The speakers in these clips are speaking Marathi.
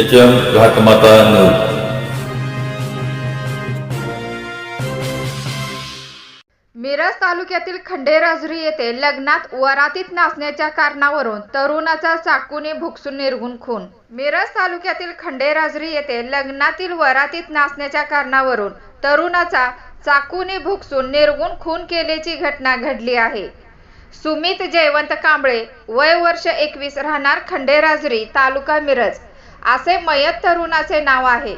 H M Ghatmata news Miraj तालुक्यातील खंडेराजुरी येथे लग्नात वरातीत नाचण्याच्या कारणावरून तरुणाचा चाकूने भुकसून निर्गुण खून. मिरज तालुक्यातील खंडेराजुरी येथे लग्नातील वरातीत नाचण्याच्या कारणावरून तरुणाचा चाकूने भुकसून निर्गुण खून केल्याची घटना घडली आहे. सुमित जयवंत कांबळे वय वर्ष एकवीस राहणार खंडेराजुरी तालुका मिरज. असे मयत तरुणाचे नाव आहे.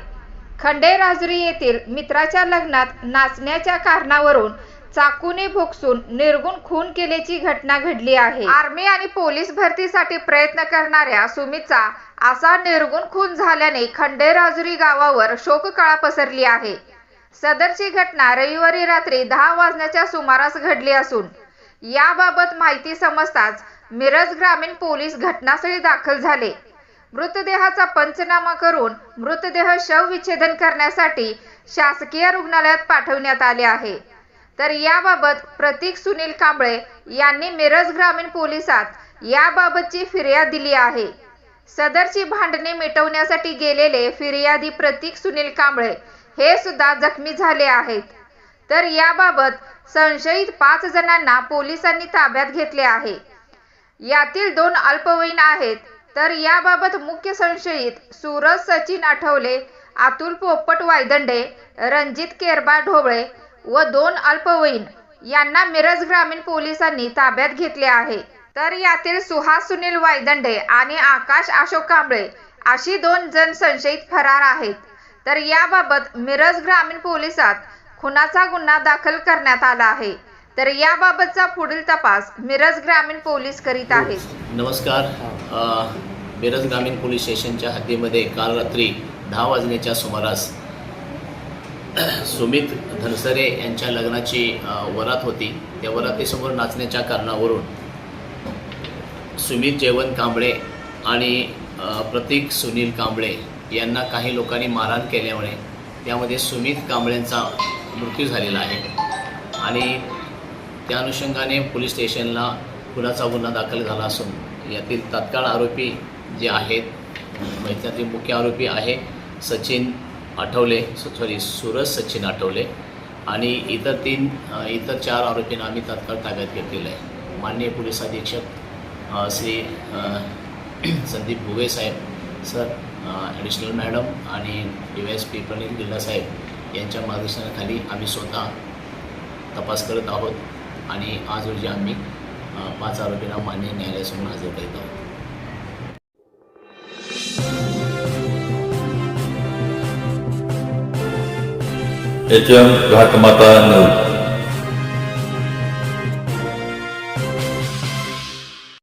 खंडेराजुरी येथील मित्राच्या लग्नात नाचण्याच्या कारणावरून चाकूने भोगसून निर्गुण खून केल्याची घटना घडली आहे. आर्मी आणि पोलीस भरतीसाठी प्रयत्न करणाऱ्या सुमितचा असा निर्गुण खून झाल्याने खंडेराजुरी गावावर शोककळा पसरली आहे. सदरची घटना रविवारी रात्री दहा वाजण्याच्या सुमारास घडली असून याबाबत माहिती समजताच मिरज ग्रामीण पोलीस घटनास्थळी दाखल झाले. मृतदेहाचा पंचनामा करून मृतदेह शवविच्छेदन करण्यासाठी शासकीय रुग्णालयात पाठवण्यात आले आहे. तर याबाबत प्रतीक सुनील कांबळे यांनी मिरज ग्रामीण पोलिसात याबाबतची फिर्याद दिली आहे. सदरची भांडणे मिटवण्यासाठी गेलेले फिर्यादी प्रतीक सुनील कांबळे हे सुद्धा जखमी झाले आहेत. तर याबाबत संशयित पाच जणांना पोलिसांनी ताब्यात घेतले आहे. यातील दोन अल्पवयीन आहेत. तर याबाबत मुख्य संशयित सूरज सचिन आठवले अतुल पोपट वायदंडे रणजित केरबा ढोबळे व दोन अल्पवयीन यांना मिरज ग्रामीण पोलिसांनी ताब्यात घेतले आहे. तर यातील सुहास सुनील वायदंडे आणि आकाश अशोक कांबळे अशी दोन जण संशयित फरार आहेत. तर याबाबत मिरज ग्रामीण पोलिसात खुनाचा गुन्हा दाखल करण्यात आला आहे. तर याबाबतचा पुढील तपास मिरज ग्रामीण पोलीस करीत आहेत. नमस्कार. मिरज ग्रामीण पोलीस स्टेशनच्या हद्दीमध्ये काल रात्री दहा वाजण्याच्या सुमारास सुमित धनसरे यांच्या लग्नाची वरात होती. त्या वरातीसमोर नाचण्याच्या कारणावरून सुमित जयवंत कांबळे आणि प्रतीक सुनील कांबळे यांना काही लोकांनी मारहाण केल्यामुळे त्यामध्ये सुमित कांबळेंचा मृत्यू झालेला आहे. आणि त्या अनुषंगाने पोलीस स्टेशनला खुलाचा गुन्हा दाखल झाला असून यातील तत्काळ आरोपी जे आहेत म्हणजे मुख्य आरोपी आहे सचिन आठवले सॉरी सूरज सचिन आठवले आणि इतर तीन इतर चार आरोपींना आम्ही तत्काळ ताब्यात घेतलेलं आहे. माननीय पोलीस अधीक्षक श्री संदीप भुगे साहेब सर ॲडिशनल मॅडम आणि D Y S P Praneet Gilla साहेब यांच्या मार्गदर्शनाखाली आम्ही स्वतः तपास करत आहोत. आणि आज रोजी आम्ही पाच आरोपींना मान्य न्यायालयासमोर हजर करीत आहोत. H M Ghatmata news